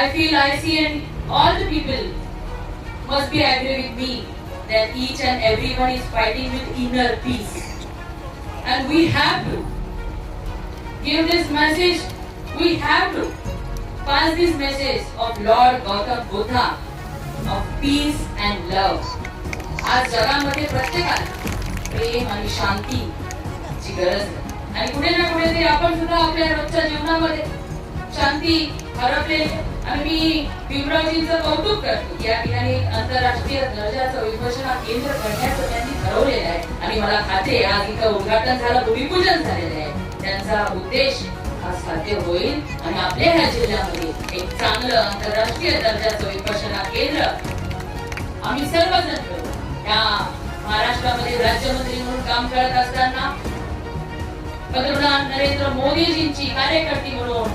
I feel I see and all the people must be agree with me that each and everyone is fighting with inner peace. And we have to give this message, we have to pass this message of Lord Gautam Buddha of peace and love. आज जगामध्ये प्रत्येकाला प्रेम आणि शांतीची गरज आणि कुठे ना कुठेतरी आपण सुद्धा आपल्या रोजच्या जीवनामध्ये शांती हरपलेली आणि मी भीमरावजींचं कौतुक करतो. या ठिकाणी आंतरराष्ट्रीय दर्जाचं विपशना केंद्र करण्याचं त्यांनी ठरवलेलं आहे. आणि मला खाते आज इथं उद्घाटन झालं भूमिपूजन झालेलं आहे. त्यांचा उद्देश हा साध्य होईल. आणि आपल्या ह्या जिल्ह्यामध्ये एक चांगलं आंतरराष्ट्रीय दर्जाचं विपशना केंद्र आम्ही सर्वजण मिळून या महाराष्ट्रामध्ये राज्यमंत्री म्हणून काम करत असताना पंतप्रधान नरेंद्र मोदीजींची कार्यकर्ती म्हणून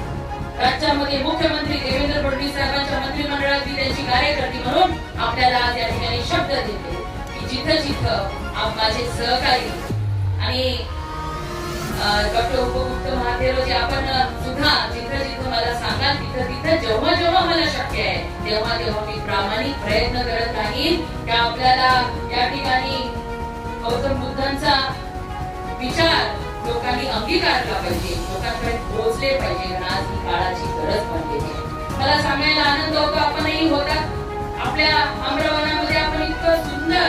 राज्यामध्ये मुख्यमंत्री देवेंद्र फडणवीस साहेबांच्या मंत्रिमंडळातील त्यांची कार्यकर्ती म्हणून आपल्याला आज या ठिकाणी शब्द देते. की जिथं जिथं माझे सहकारी आणि डॉक्टर उपमुक्त महादेवजी आपण सुद्धा जिथं जिथं मला सांगाल तिथं तिथं जेव्हा जेव्हा मला शक्य आहे तेव्हा तेव्हा मी प्रामाणिक प्रयत्न करत राहील. की आपल्याला या ठिकाणी गौतम बुद्धांचा विचार लोकांनी अंगीकारला पाहिजे. लोकांपर्यंत पोहोचले पाहिजे. आज ही काळाची गरज बनलेली आहे. मला सांगायला आनंद होतो आपणही होता. आपल्या अमरावनामध्ये आपण इतकं सुंदर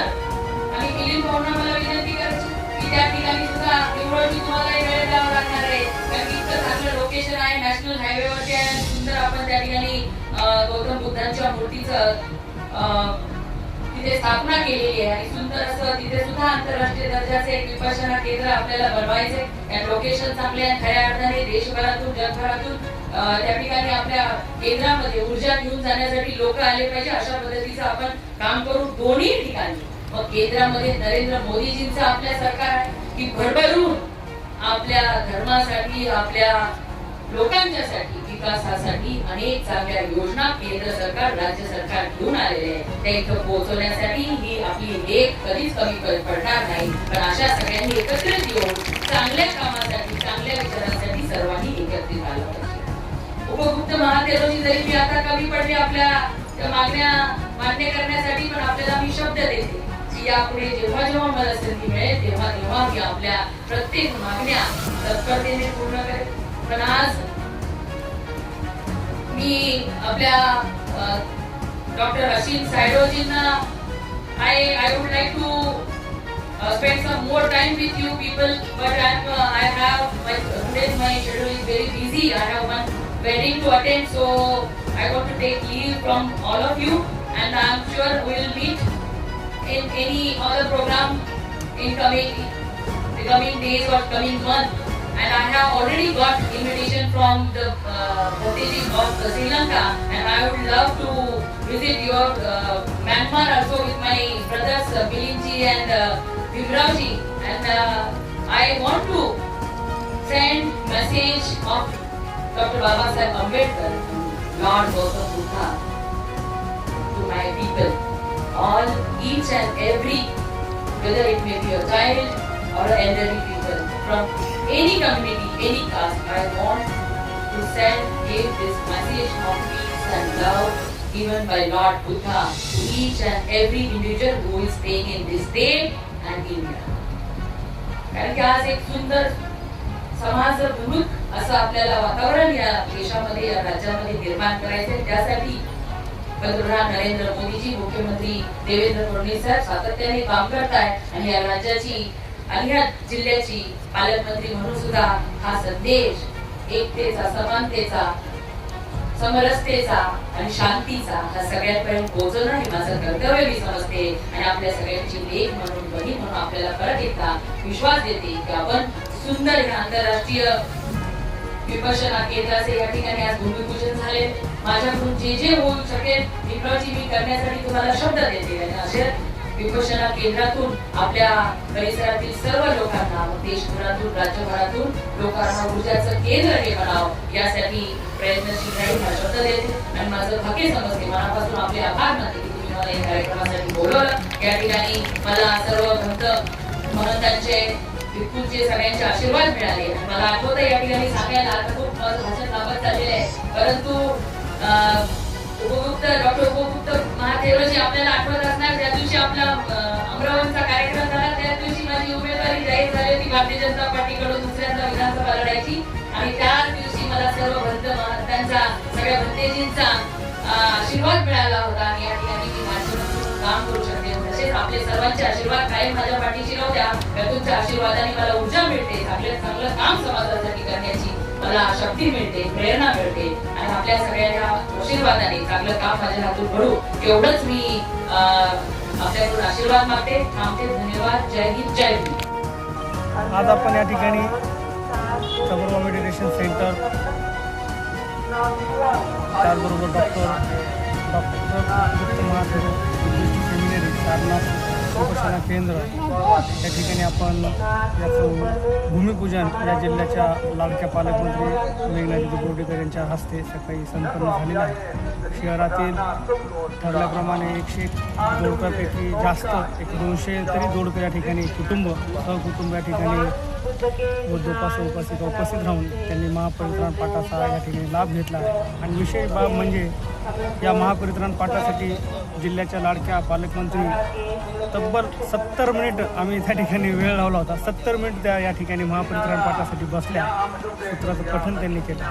आणि मिलिंद भाऊंना मला विनंती करायची. की त्या ठिकाणी सुद्धा निवडणुकी तुम्हाला वेळ द्यावा लागणार आहे. कारण की इतकं चांगलं लोकेशन आहे नॅशनल हायवेवरती आहे सुंदर आपण त्या ठिकाणी गौतम बुद्धांच्या मूर्तीचं तिथे स्थापना केलेली आहे. आणि सुंदर असं तिथे सुद्धा आंतरराष्ट्रीय दर्जाचे एक विपशना केंद्र आपल्याला बनवायचे. लोकेशन चांगले आहे खऱ्या अर्थाने देशभरातून जगभरातून त्या ठिकाणी आपल्या केंद्रामध्ये ऊर्जा घेऊन जाण्यासाठी लोक आले पाहिजे. अशा पद्धतीचं आपण काम करू दोन्ही ठिकाणी मग केंद्रामध्ये नरेंद्र मोदीजींचं आपल्या सरकार आहे की भरभरून आपल्या धर्मासाठी आपल्या लोकांच्यासाठी विकासासाठी अनेक चांगल्या योजना केंद्र सरकार राज्य सरकार घेऊन आलेले आहे त्या इथं पोहोचवण्यासाठी ही आपली लेख कधीच कमी पडणार नाही. पण अशा सगळ्यांनी एकत्रित येऊन चांगल्या कामासाठी चांगल्या विचारांसाठी सर्वांनी एकत्रित आलं पाहिजे. उपगुप्त महादेवजी जरी मी आता कमी पडली आपल्या मागण्या मान्य करण्यासाठी पण आपल्याला मी शब्द देते की यापुढे जेव्हा जेव्हा मला संधी मिळेल तेव्हा तेव्हा मी आपल्या प्रत्येक मागण्या तत्परतेने पूर्ण करेल पण आज मी आपल्या doctor अशिन सायडोजींना I I would like to spend some more time with you people but I'm, uh, I have my today my schedule is very busy I have one wedding to attend so I want to take leave from all of you and I'm sure we'll meet in any other program in coming the coming days or coming month and I have already got invitation from the uh, of Sri Lanka and I would love to visit your uh, Myanmar also with my brothers uh, Bilinji and uh, and uh, I want to send message of Dr. Baba Sahib Ambedkar, Lord Gautam Buddha to my people, all, each and every, whether it may be a child or elderly people from any community, any caste, I want to send, give this message of peace and love given by Lord Buddha to each and every individual who is staying in this state and India. कारण की आज एक सुंदर समाज बुरुक असं आपल्याला वातावरण या देशामध्ये या राज्यामध्ये निर्माण करायचंय त्यासाठी पंतप्रधान नरेंद्र मोदीजी मुख्यमंत्री देवेंद्र फडणवीस साहेब सातत्याने काम करताय आणि या राज्याची आणि या जिल्ह्याची पालकमंत्री म्हणून सुद्धा हा संदेश एकतेचा समानतेचा समरसतेचा आणि शांतीचा हा सगळ्यांपर्यंत पोहोचवणं हे माझं कर्तव्य मी समजते. आणि आपल्या सगळ्यांची लेख म्हणून बहीण म्हणून आपल्याला परत एकदा विश्वास देते की आपण सुंदर हे आंतरराष्ट्रीय विपशना केंद्राचे या ठिकाणी आज भूमिपूजन झाले. माझ्याकडून जे जे होऊ शकेल विप्लवाची मी करण्यासाठी तुम्हाला शब्द देते. आणि असे विपशना केंद्रातून आपल्या परिसरातील सर्व लोकांना देशभरातून राज्यभरातून लोकांना ऊर्जाचं केंद्र हे बनाव यासाठी प्रयत्नशील राहील हा शब्द देते. आणि माझं भाग्य समजते. मनापासून आपले आभार मानते की तुम्ही मला या कार्यक्रमासाठी बोलवलं. या ठिकाणी मला सर्व भक्त महंतांचे विपुलचे सगळ्यांचे आशीर्वाद मिळाले. मला आठवतं या ठिकाणी सांगायला आता खूप माझं भाषण लाभत चाललेलं आहे. परंतु अं, डॉक्टर डॉक्टर उपगुप्त रोजी आपल्याला आठवत असणार त्या दिवशी आपला अमरावतीचा कार्यक्रम झाला त्या दिवशी माझी उमेदवारी जाहीर झाली होती भारतीय जनता पार्टीकडून दुसऱ्यांदा विधानसभा लढायची. आणि त्या दिवशी मला सर्व भक्त महात्म्यांचा सगळ्या भंतेजींचा आशीर्वाद मिळाला होता. आणि या ठिकाणी मी माझं काम करू शकते. तसेच आपले सर्वांचे आशीर्वाद कायम माझ्या पाठीशी नव्हत्या द्या. तर तुमच्या आशीर्वादाने मला ऊर्जा मिळते. आपले चांगलं काम समाजासाठी करण्याची मला शक्ती मिळते प्रेरणा मिळते. आपल्या सगळ्यांच्या आशीर्वादाने चांगलं काम माझ्या हातून घडू एवढंच मी आपल्याकडून आशीर्वाद मागते. थांबते धन्यवाद. जय हिंद जय हिंद. आज आपण या ठिकाणी सबर्मा मेडिटेशन सेंटर त्याचबरोबर doctor doctor Gupt Mahadev seminary Sarnath उपोषणा केंद्र या ठिकाणी आपण याचं भूमिपूजन या जिल्ह्याच्या लाडक्या पालकमंत्री मेघनाथ बोर्डेकर यांच्या हस्ते सकाळी संपन्न झालेलं आहे. शहरातील ठरल्याप्रमाणे एकशे एक जोडप्यापैकी जास्त एक दोनशे तरी जोडपे या ठिकाणी कुटुंब सहकुटुंब या ठिकाणी बुद्ध उपासक उपासिका उपस्थित राहून त्यांनी महापरित्राण पाठाचा या ठिकाणी लाभ घेतला आहे. आणि विशेष बाब म्हणजे या महापरित्राण पाठासाठी जिल्ह्याच्या लाडक्या पालकमंत्री तब्बल सत्तर मिनिट आम्ही त्या ठिकाणी वेळ लावला होता. सत्तर मिनिट त्या या ठिकाणी महापरित्राण पाठासाठी बसल्या. सूत्राचं पठण त्यांनी केलं.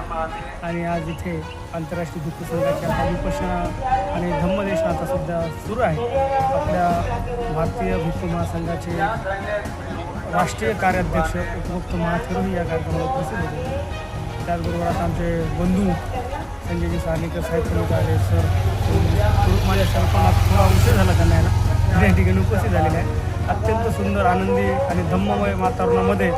आणि आज इथे आंतरराष्ट्रीय दुःख संघाच्या विपशना आणि धम्मदेशनाचा सुद्धा सुरू आहे. आपल्या भारतीय भिक्खू महासंघाचे राष्ट्रीय कार्याध्यक्ष उपमुक्त महाथेरूही या कार्यक्रमाला उपस्थित होते. त्याचबरोबर आता आमचे बंधू संजयजी सार्णेकर साहेब पण आले सर माझ्या सर पण आज थोडा उशीर झाला त्यांना यायला या ठिकाणी उपस्थित झालेले आहे अत्यंत सुंदर आनंदी आणि धम्ममय वातावरणामध्ये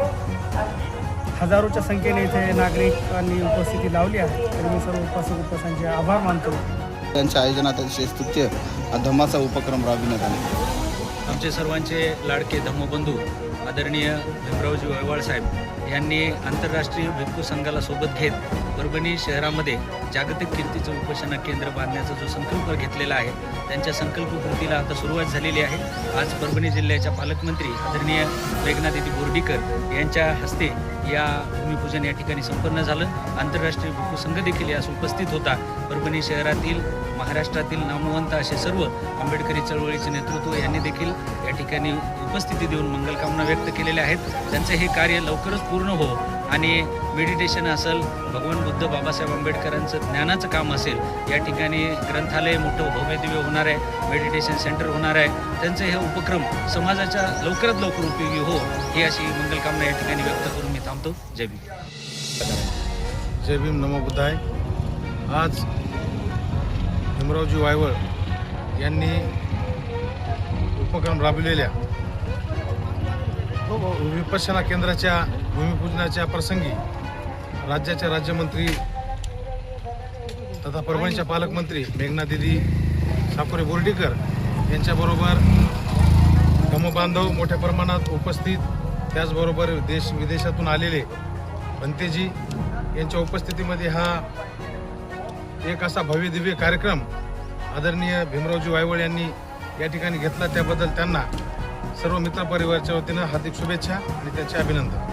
हजारोच्या संख्येने इथे नागरिकांनी उपस्थिती लावली आहे. आणि मी सर्व उपासक उपासांचे आभार मानतो. त्यांच्या आयोजनात अतिशय स्तुत्य धम्माचा उपक्रम राबविण्यात आला. आमचे सर्वांचे लाडके धम्मबंधू आदरणीय भीमरावजी वैवाळ साहेब. यांनी आंतरराष्ट्रीय भिक्खू संघाला सोबत घेत परभणी शहरामध्ये जागतिक कीर्तीचं उपोषणा केंद्र बांधण्याचा जो संकल्प घेतलेला आहे त्यांच्या संकल्पपूर्तीला आता सुरुवात झालेली आहे. आज परभणी जिल्ह्याच्या पालकमंत्री आदरणीय मेघनादिती बोर्डीकर यांच्या हस्ते या भूमिपूजन या ठिकाणी संपन्न झालं. आंतरराष्ट्रीय भिक्खू संघ देखील यास उपस्थित होता. परभणी शहरातील महाराष्ट्रातील नामवंत असे सर्व आंबेडकरी चळवळीचे नेतृत्व यांनी देखील या ठिकाणी उपस्थिती देऊन मंगलकामना व्यक्त केलेल्या आहेत. त्यांचं हे कार्य लवकरच पूर्ण हो आणि मेडिटेशन असेल भगवान बुद्ध बाबासाहेब आंबेडकरांचं ज्ञानाचं काम असेल या ठिकाणी ग्रंथालय मोठं भव्य दिव्य होणार आहे मेडिटेशन सेंटर होणार आहे. त्यांचे हे उपक्रम समाजाच्या लवकरात लवकर उपयोगी हो ही अशी मंगलकामना या ठिकाणी व्यक्त करून मी थांबतो. जय भीम. जय भीम नमो बुद्धाय. आज भीमरावजी वायवळ यांनी उपक्रम राबविलेल्या विपश्यना केंद्राच्या भूमिपूजनाच्या प्रसंगी राज्याचे राज्यमंत्री तथा परभणीच्या पालकमंत्री मेघना दिदी साकोरे बोर्डीकर यांच्याबरोबर धर्मबांधव मोठ्या प्रमाणात उपस्थित त्याचबरोबर देश विदेशातून आलेले पंतेजी यांच्या उपस्थितीमध्ये हा एक असा भव्य दिव्य कार्यक्रम आदरणीय भीमरावजी वायवळ यांनी या ठिकाणी घेतला. त्याबद्दल त्यांना सर्व मित्रपरिवारच्या वतीनं हार्दिक शुभेच्छा आणि त्याचे अभिनंदन.